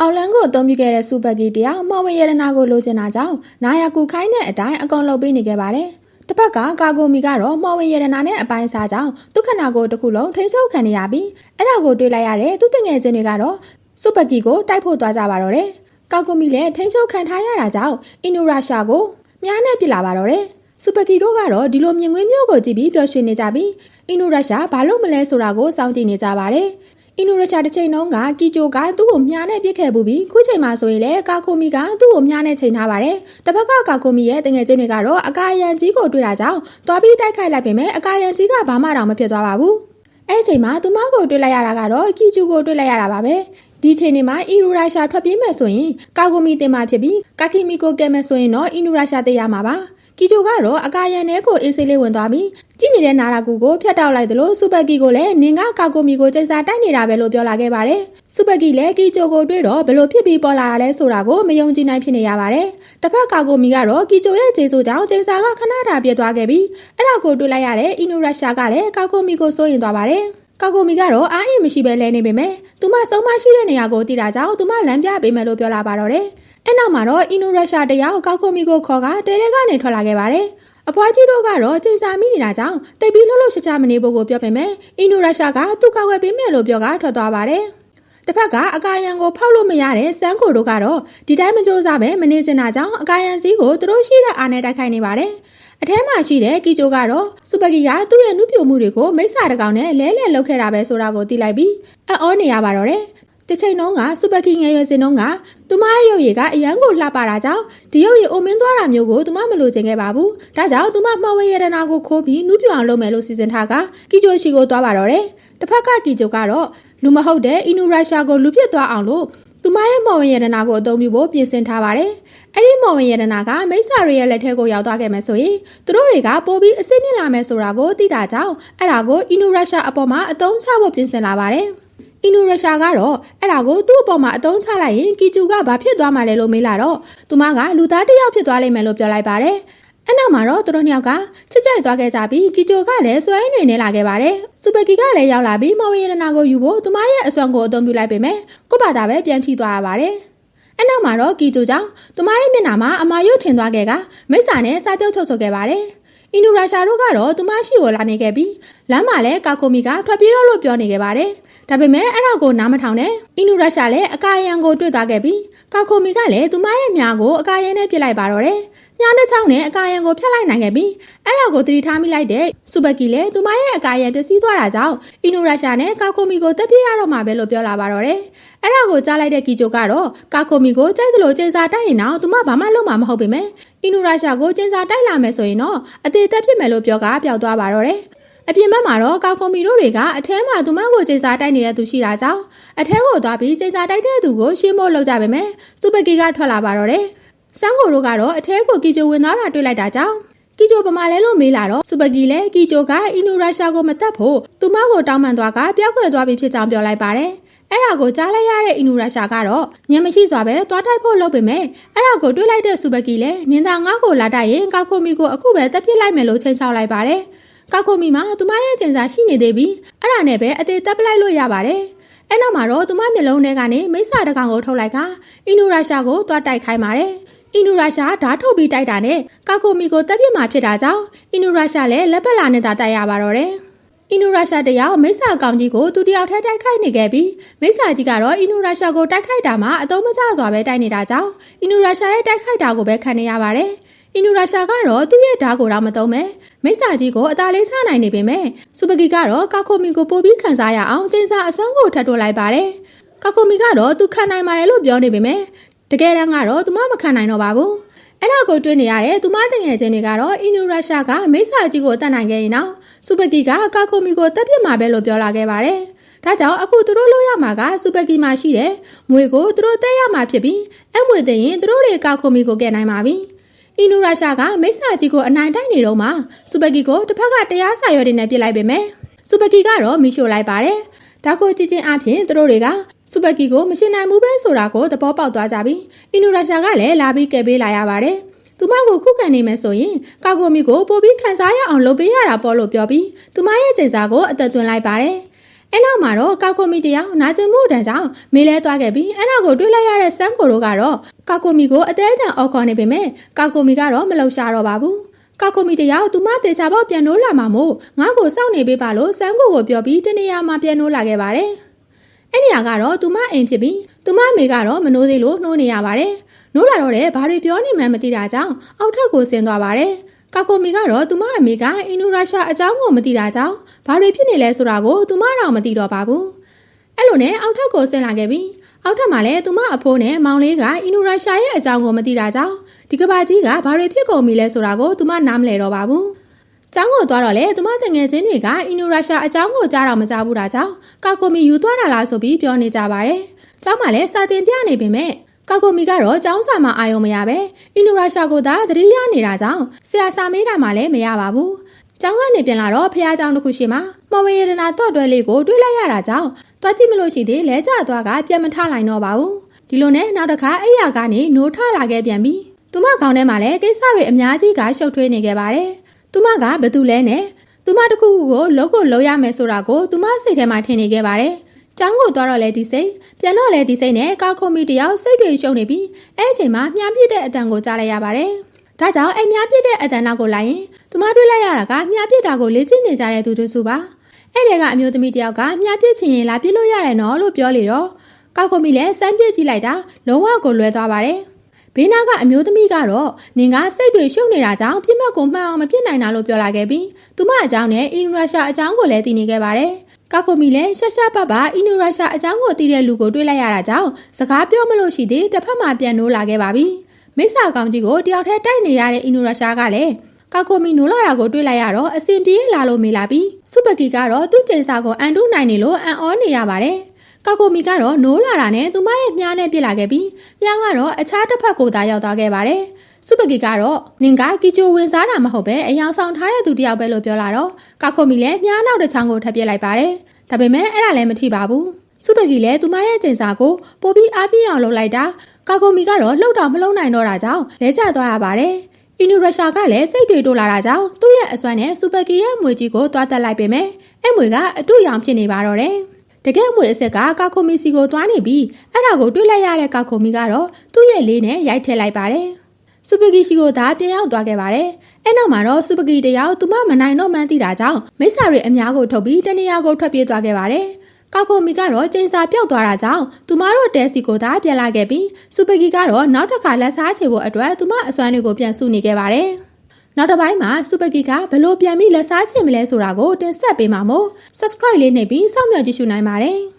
အောင်လန်းကိုအသုံးပြုခဲ့တဲ့စူပကီတယောက်မော်ဝင်ရတနာကိုလိုချင်တာကြောင့်နာယာကူခိုင်းတဲ့အတိုင်းအကုန်လုပ်ပေးနေခဲ့ပါတယ်။တစ်ဖက်ကကာကိုမီကတော့မော်ဝင်ရတနာနဲ့အပိုင်းစားကြောင့်ဒုက္ခနာကိုတစ်ခုလုံးထိန်းချုပ်ခံနေရပြီးအဲ့ဒါကိုတွေးလိုက်ရတဲ့သူတငယ်ချင်းတွေကတော့စူပကီကိုတိုက်ဖို့သွားကြပါတော့တယ်။ကာကိုမီလည်းထိန်းချုပ်ခံထားရတာကြောင့်အင်နူရာရှာကိုမြားနဲ့ပြစ်လာပါတော့တယ်။စူပကီတို့ကတော့ဒီလိုမြင်ကွင်းမျိုးကိုကြည့်ပြီးပျော်ရွှင်နေကြပြီးအင်နူရာရှာဘာလို့မလဲဆိုတာကိုစောင့်ကြည့်နေကြပါတယ်။ အင်ဒိုနီးရှားတစ်ချိန်လုံးကကီဂျိုကသူ့ကိုမြားနဲ့ပြစ်ခဲ့ပူပြီးခုချိန်မှာဆိုရင်လည်းကာကိုမီကသူ့ကိုမြားနဲ့ချိန်ထားပါတယ်။တစ်ဖက်ကကာကိုမီရဲ့တငယ်ချင်းတွေကတော့အကာယံကြီးကိုတွေ့တာကြောင့်သွားပြီးတိုက်ခိုက်လိုက်ပေမဲ့အကာယံကြီးကဘာမှတော့မဖြစ်သွားပါဘူး။အဲ့ချိန်မှာသူမကိုတွေ့လိုက်ရတာကတော့ကီဂျူကိုတွေ့လိုက်ရတာပါပဲ။ဒီချိန်နေမှာအီရူရိုင်ရှာထွက်ပြေးမယ်ဆိုရင်ကာကိုမီတင်မှာဖြစ်ပြီးကာကီမီကိုကဲမယ်ဆိုရင်တော့အီနူရာရှာတေးရမှာပါ။ ကီဂျိုကတော့အကာယံထဲကိုအေးဆေးလေးဝင်သွားပြီးကြည့်နေတဲ့နာရာကူကိုဖျက်တောက်လိုက်သလိုစူပါကီကိုလည်းနင်ကကာကိုမီကိုကျိတ်စာတိုက်နေတာပဲလို့ပြောလာခဲ့ပါတယ်။စူပါကီလည်းကီဂျိုကိုတွေ့တော့ဘလို့ဖြစ်ပြီးပေါ်လာတာလဲဆိုတာကိုမယုံကြည်နိုင်ဖြစ်နေရပါတယ်။တစ်ဖက်ကာကိုမီကတော့ကီဂျိုရဲ့ခြေဆိုးကြောင့်ကျိတ်စာကခဏတာပြတ်သွားခဲ့ပြီးအဲ့ဒါကိုတွေ့လိုက်ရတဲ့အီနူရရှာကလည်းကာကိုမီကိုစိုးရင်သွားပါတယ်။ကာကိုမီကတော့အားအင်မရှိပဲလဲနေပေမဲ့သူမဆုံးမရှိတဲ့နေရာကိုတည်တာကြောင့်သူမလမ်းပြပေးမယ်လို့ပြောလာပါတော့တယ်။ အဲ့နောက်မှာတော့အီနူရုရှားတယောက်ကောက်ခိုမီကိုခေါ်ကတဲတဲကနေထွက်လာခဲ့ပါတယ်။အဖွားကြီးတို့ကတော့ချိန်စာမိနေတာကြောင့်တိတ်ပြီးလှုပ်လှုပ်ရှားရှားမနေဖို့ကိုပြောပေမဲ့အီနူရုရှားကသူ့ကောက်ွယ်ပေးမယ်လို့ပြောကထွက်သွားပါတယ်။တစ်ဖက်ကအကာယံကိုဖောက်လို့မရတဲ့စန်းကိုတို့ကတော့ဒီတိုင်းမကြိုးစားပဲမနေချင်တာကြောင့်အကာယံစီကိုသူတို့ရှိတဲ့အားနဲ့တိုက်ခိုက်နေပါတယ်။အထဲမှာရှိတဲ့ကီဂျိုကတော့စူပါကီကသူ့ရဲ့နှုတ်ပြမှုတွေကိုမိစ္ဆာတကောင်နဲ့လဲလဲလှုပ်ခဲ့တာပဲဆိုတာကိုသိလိုက်ပြီးအော်နေရပါတော့တယ် တစ်ချိန်လုံးကစူပါကီငယ်ရွယ်စဉ်တုန်းကသူမရဲ့ရုပ်ရည်ကအရန်ကိုလှပတာကြောင့်ဒီရုပ်ရည်အိုမင်းသွားတာမျိုးကိုသူမမလိုချင်ခဲ့ပါဘူး။ဒါကြောင့်သူမမှော်ဝဲရတနာကိုခိုးပြီးနူးပြအောင်လုပ်မယ်လို့စီစဉ်ထားကကီဂျိုရှိကိုသွားပါတော့တယ်။တစ်ဖက်ကကီဂျိုကတော့လူမဟုတ်တဲ့အီနူရုရှားကိုလူပြစ်သွားအောင်လို့သူမရဲ့မော်ဝင်ရတနာကိုအသုံးပြုဖို့ပြင်ဆင်ထားပါတယ်။အဲ့ဒီမော်ဝင်ရတနာကမိစ္ဆာတွေရဲ့လက်ထဲကိုရောက်သွားခဲ့မယ်ဆိုရင်သူတို့တွေကပိုပြီးအစ်စ်မြင့်လာမယ်ဆိုတာကိုသိတာကြောင့်အဲ့ဒါကိုအီနူရုရှားအပေါ်မှာအသုံးချဖို့ပြင်ဆင်လာပါတယ်။ အီနူရရှာကတော့အဲ့ဒါကိုသူ့အပေါ်မှာအတုံးချလိုက်ရင်ကီကျူကဘာဖြစ်သွားမှလဲလို့မေးလာတော့သူမကလူသားတစ်ယောက်ဖြစ်သွားလိမ့်မယ်လို့ပြောလိုက်ပါတယ်။အဲ့နောက်မှာတော့သူတို့နှစ်ယောက်ကချစ်ကြိုက်သွားခဲ့ကြပြီးကီကျိုကလည်းစွဲနေနေလာခဲ့ပါတယ်။စူပကီကလည်းရောက်လာပြီးမော်ဝီရနာကိုယူဖို့သူမရဲ့အစွမ်းကိုအသုံးပြုလိုက်ပေမဲ့ကို့ဘာသာပဲပြန်ထိသွားရပါတယ်။အဲ့နောက်မှာတော့ကီကျိုကြောင့်သူမရဲ့မျက်နှာမှာအမာရုပ်ထင်သွားခဲ့ကမိစ္ဆာနဲ့စာချုပ်ချုပ်ဆိုခဲ့ပါတယ်။ အီနူရာရှာတို့ကတော့သူမရှိကိုလာနေခဲ့ပြီးလမ်းမှာလည်းကာကိုမီကထွက်ပြေးတော့လို့ပြောနေခဲ့ပါတယ်။ဒါပေမဲ့အဲ့ဒါကိုနားမထောင်နဲ့အင်းနူရုရှားလည်းအကာယံကိုတွေ့သွားခဲ့ပြီးကာခိုမီကလည်းသူမရဲ့မြားကိုအကာယံနဲ့ပြစ်လိုက်ပါတော့တယ်။ မြားတစ်ချောင်းနဲ့အကာယံကိုဖျက်လိုက်နိုင်ခဲ့ပြီးအဲ့ဒါကိုသတိထားမိလိုက်တဲ့စူပကီလည်းသူမရဲ့အကာယံပျက်စီးသွားတာကြောင့်အင်းနူရုရှားနဲ့ကာခိုမီကိုတပ်ပြရတော့မှာပဲလို့ပြောလာပါတော့တယ်။အဲ့ဒါကိုကြားလိုက်တဲ့ကီဂျိုကတော့ကာခိုမီကိုကြိုက်သလိုကျင်းစာတိုက်ရင်တော့သူမဘာမှလုပ်မှာမဟုတ်ပေမဲ့အင်းနူရုရှားကိုကျင်းစာတိုက်လာမယ်ဆိုရင်တော့အသေးသက်ဖြစ်မယ်လို့ပြောကပျောက်သွားပါတော့တယ်။အပြင်ဘက်မှာတော့ကာကွန်မီတို့တွေကအထဲမှာသူမကိုချိန်စာတိုက်နေတဲ့သူရှိတာကြောင့်အထဲကိုသွားပြီးချိန်စာတိုက်တဲ့သူကိုရှင်းဖို့လုပ်ကြပါမယ်။စူပကီကထွက်လာပါတော့တယ်။ စန်းကိုတို့ကတော့အထဲကိုကီဂျိုဝင်သွားတာတွေ့လိုက်တာကြောင့်ကီဂျိုပမာလဲလို့မေးလာတော့စူပကီလည်းကီဂျိုကအီနူရုရှားကိုမတက်ဖို့သူမကိုတောင်းပန်သွားကပြောက်ွယ်သွားပြီဖြစ်ကြောင်းပြောလိုက်ပါတယ်။အဲ့ဒါကိုကြားလိုက်ရတဲ့အီနူရုရှားကတော့ညံမရှိစွာပဲသွားတိုက်ဖို့လုပ်ပေမဲ့အဲ့ဒါကိုတွေ့လိုက်တဲ့စူပကီလည်းနင်သာငါ့ကိုလာတိုက်ရင်ကောက်ခိုမီကိုအခုပဲတက်ပြစ်လိုက်မယ်လို့ချိန်ချောက်လိုက်ပါတယ်။ကောက်ခုံမီမှာသူမရဲ့ကျင်စာရှိနေသေးပြီးအဲ့ဒါနဲ့ပဲအသေးတက်ပလိုက်လို့ရပါတယ်။အဲ့နောက်မှာတော့သူမမျက်လုံးထဲကနေမိစ္ဆာတကောင်ကိုထုတ်လိုက်ကအီနူရာရှာကိုသွားတိုက်ခိုင်းပါတယ်။ အီနူရာရှာဓာတ်ထုတ်ပြီးတိုက်တာနဲ့ကောက်ခုံမီကိုတက်ပြစ်မှာဖြစ်တာကြောင့်အီနူရာရှာလည်းလက်ပတ်လာနဲ့သာတိုက်ရပါတော့တယ်။အီနူရာရှာတယောက်မိစ္ဆာကောင်ကြီးကိုသူတယောက်ထဲတိုက်ခိုက်နေခဲ့ပြီးမိစ္ဆာကြီးကတော့အီနူရာရှာကိုတိုက်ခိုက်တာမှာအတုံးမကျစွာပဲတိုက်နေတာကြောင့်အီနူရာရှာရဲ့တိုက်ခိုက်တာကိုပဲခံနေရပါတယ်။အင်ဒိုရာရှာကတော့သူ့ရဲ့ဓာတ်ကိုတော့မသုံးမဲ့မိစ္ဆာကြီးကိုအသာလေးချနိုင်နေပေမဲ့စူပကီကတော့ကာခိုမီကိုပို့ပြီးခံစားရအောင်ကျင်းစာအစွမ်းကိုထပ်ထုတ်လိုက်ပါတယ်ကာခိုမီကတော့သူခံနိုင်ပါတယ်လို့ပြောနေပေမဲ့ တကယ်တမ်းကတော့သူမမခံနိုင်တော့ပါဘူးအဲ့ဒါကိုတွေ့နေရတဲ့သူမတငယ်ချင်းတွေကတော့အင်ဒိုရာရှာကမိစ္ဆာကြီးကိုတတ်နိုင်ခဲ့ရင်တော့စူပကီကကာခိုမီကိုတက်ပြစ်မှာပဲလို့ပြောလာခဲ့ပါတယ်ဒါကြောင့်အခုသူတို့လို့ရမှာကစူပကီမှာရှိတဲ့မွေကိုသူတို့တက်ရမှာဖြစ်ပြီးအမွေသိရင်သူတို့တွေကာခိုမီကိုကယ်နိုင်ပါပြီ။အီနူရာရှာကမိစ္ဆာကြီးကိုအနိုင်တိုက်နေတော့မှစူပကီကိုတစ်ဖက်ကတရားစာရွက်တွေနဲ့ပြစ်လိုက်ပေမဲ့စူပကီကတော့မိရှို့လိုက်ပါတယ်။ ဒါကိုကြည့်ချင်းအပြင်သူတို့တွေကစူပကီကိုမရှင်းနိုင်ဘူးပဲဆိုတာကိုသဘောပေါက်သွားကြပြီးအီနူရာရှာကလည်းလာပြီးကယ်ပေးလာရပါတယ်။သူမကိုခုခံနေမယ်ဆိုရင်ကာကိုမီကိုပို့ပြီးခံစားရအောင်လုပ်ပေးရတာပေါ့လို့ပြောပြီးသူမရဲ့ကျိန်စာကိုအသက်သွင်းလိုက်ပါတယ်။အဲ့နောက်မှာတော့ကာကိုမီတယောက်နာကျင်မှုတန်ကြောင့်မေးလဲသွားခဲ့ပြီးအဲ့နောက်ကိုတွေးလိုက်ရတဲ့ဆန်းကိုတို့ကတော့ကာကိုမီကိုအသေးအတန်အော်ခေါ်နေပေမဲ့ကာကိုမီကတော့မလုံရှာတော့ပါဘူး ကာကိုမီတယောက်သူမတေချာပေါက်ပြန်နိုးလာမှာမို့ငါ့ကိုစောင့်နေပေးပါလို့ဆန်းကိုကိုပြောပြီးတနေရာမှာပြန်နိုးလာခဲ့ပါတယ်အဲ့နေရာကတော့သူမအိမ်ဖြစ်ပြီးသူမအမေကတော့မနိုးသေးလို့နှိုးနေရပါတယ်နိုးလာတော့တဲ့ဘာတွေပြောနေမှန်းမသိတာကြောင့်အောက်ထပ်ကိုဆင်းသွားပါတယ်ကာကိုမီကတော့သူမအမေကအင်ဒိုရုရှားအကြောင်းကိုမသိတာကြောင့်ဘာတွေဖြစ်နေလဲဆိုတာကိုသူမတော့မသိတော့ပါဘူး။အဲ့လိုနဲ့အောက်ထပ်ကိုဆင်းလာခဲ့ပြီး အောက်ထပ်မှာလည်းသူမအဖိုးနဲ့မောင်လေးကအင်ဒိုရုရှားရဲ့အကြောင်းကိုမသိတာကြောင့်ဒီကဘာကြီးကဘာတွေဖြစ်ကုန်ပြီလဲဆိုတာကိုသူမနားမလည်တော့ပါဘူး။ကျောင်းကိုသွားတော့လေသူမတငယ်ချင်းတွေကအင်ဒိုရုရှားအကြောင်းကိုကြားတော့မကြားဘူးတာကြောင့်ကာကိုမီယူသွားတာလားဆိုပြီးပြောနေကြပါတယ်။ကျောင်းမှာလည်းစာတင်ပြနေပေမဲ့ကာကိုမီကတော့ចောင်းစာမှာအာယုံမရပဲအင်ဒိုရုရှားကိုသာသတိရနေတာကြောင့်ဆရာစာမေးတာမှလည်းမရပါဘူး။ ကျောင်းကနေပြန်လာတော့ဖះเจ้าတစ်ခုရှိမှာမော်ဝေရတနာတော့တွဲလေးကိုတွေးလိုက်ရတာကြောင့်တွားကြည့်မလို့ရှိသေးလဲကျသွားကပြန်မထလိုက်တော့ပါဘူး။ဒီလိုနဲ့နောက်တစ်ခါအဲ့ရကနေနိုးထလာခဲ့ပြန်ပြီးသူမခေါင်းထဲမှာလည်းကိစ္စတွေအများကြီးကရှုပ်ထွေးနေခဲ့ပါတယ်။သူမကဘသူလဲနဲ့သူမတစ်ခုခုကိုလုံးကိုလုံးရမယ်ဆိုတာကိုသူမစိတ်ထဲမှာထင်နေခဲ့ပါတယ်။ကျောင်းကိုသွားတော့လဲဒီစိတ်ပြန်တော့လဲဒီစိတ်နဲ့ကာခုံမီတယောက်စိတ်တွေရှုံနေပြီးအဲ့အချိန်မှာမြားပြစ်တဲ့အတန်ကိုကြားလိုက်ရပါတယ်။ ဒါကြောင့်အဲ့မြားပြစ်တဲ့အတန်နောက်ကိုလိုက်ရင်သူမတွေ့လိုက်ရတာကမြားပြစ်တာကိုလေ့ကျင့်နေကြတဲ့သူတို့စုပါ။အဲ့ဒီကအမျိုးသမီးတယောက်ကမြားပြစ်ချင်ရင်လာပြစ်လို့ရတယ်နော်လို့ပြောလေတော့ကာခုံမီလည်းစမ်းပြစ်ကြည့်လိုက်တာလုံးဝကိုလွယ်သွားပါတယ်။ဘေးနာကအမျိုးသမီးကတော့နင်ကစိတ်တွေရှုပ်နေတာကြောင့်ပြစ်မှတ်ကိုမှန်အောင်မပြစ်နိုင်တာလို့ပြောလာခဲ့ပြီးသူမအကြောင်းနဲ့အင်ဒိုနီးရှားအကြောင်းကိုလည်းသိနေခဲ့ပါတယ်။ကောက်ကိုမီလည်းရှာရှာပပအင်ဒိုရုရှားအကြောင်းကိုသိတဲ့လူကိုတွေ့လိုက်ရတာကြောင့်စကားပြောမလို့ရှိသေးတစ်ဖက်မှာပြန်နိုးလာခဲ့ပါပြီ မိစ္ဆာကောင်ကြီးကိုတယောက်တည်းတိုက်နေရတဲ့အင်ဒိုရုရှားကလည်းကောက်ကိုမီနိုးလာတာကိုတွေ့လိုက်ရတော့အစင်ပြေးလာလို့မေးလာပြီးစုပကီကတော့သူ့ကျိန်စာကိုအန်တူးနိုင်နေလို့အန်အောနေရပါတယ်ကောက်ကိုမီကတော့နိုးလာတာနဲ့သူမရဲ့မြားနဲ့ပြစ်လာခဲ့ပြီးမြားကတော့အခြားတစ်ဖက်ကိုသာရောက်သွားခဲ့ပါတယ်စုပကီကတော့နင်ကကီချိုဝင်စားတာမဟုတ်ပဲအယောင်ဆောင်ထားတဲ့သူတယောက်ပဲလို့ပြောလာတော့ကောက်ခုံမီလည်းမြားနောက်တစ်ချောင်းကိုထပ်ပြစ်လိုက်ပါတယ်။ဒါပေမဲ့အဲ့ဒါလည်းမထိပါဘူး။ စုပကီလည်းသူမရဲ့ကျင်စာကိုပိုပြီးအားပြင်းအောင်လုပ်လိုက်တာကောက်ခုံမီကတော့လှုပ်တော့မလှုပ်နိုင်တော့တာကြောင့်လဲကျသွားရပါတယ်။အင်ဒိုရုရှားကလည်းစိတ်တွေတိုးလာတာကြောင့်သူ့ရဲ့အစွမ်းနဲ့စူပါကီရဲ့မွေကြီးကိုတွားတက်လိုက်ပေမဲ့အဲ့မွေကအတူရောင်ဖြစ်နေပါတော့တယ်။တကယ်အမွေအစ်စ်ကကောက်ခုံမီစီကိုတွားနေပြီးအဲ့ဒါကိုတွေ့လိုက်ရတဲ့ကောက်ခုံမီကတော့သူ့ရဲ့လေးနဲ့ရိုက်ထည့်လိုက်ပါတယ်။စူပကီရှိကိုသာပြန်ရောက်သွားခဲ့ပါတယ်။အဲ့နောက်မှာတော့စူပကီတယောက်သူမမနိုင်တော့မှန်းသိတာကြောင့်မိစ္ဆာတွေအများကိုထုတ်ပြီးတနေရာကိုထွက်ပြေးသွားခဲ့ပါတယ်။ ကောက်ကိုမီကတော့ကျင်းစာပြောက်သွားတာကြောင့်သူမတို့တဲစီကိုသာပြန်လာခဲ့ပြီးစူပကီကတော့နောက်တစ်ခါလက်စားချေဖို့အတွက်သူမအစွမ်းတွေကိုပြန်စုနေခဲ့ပါတယ်။နောက်တစ်ပိုင်းမှာစူပကီကဘလို့ပြန်ပြီးလက်စားချင်မလဲဆိုတာကိုတင်ဆက်ပေးမှာမို့ subscribe လေးနှိပ်ပြီးစောင့်မျှော်ကြည့်ရှုနိုင်ပါတယ်။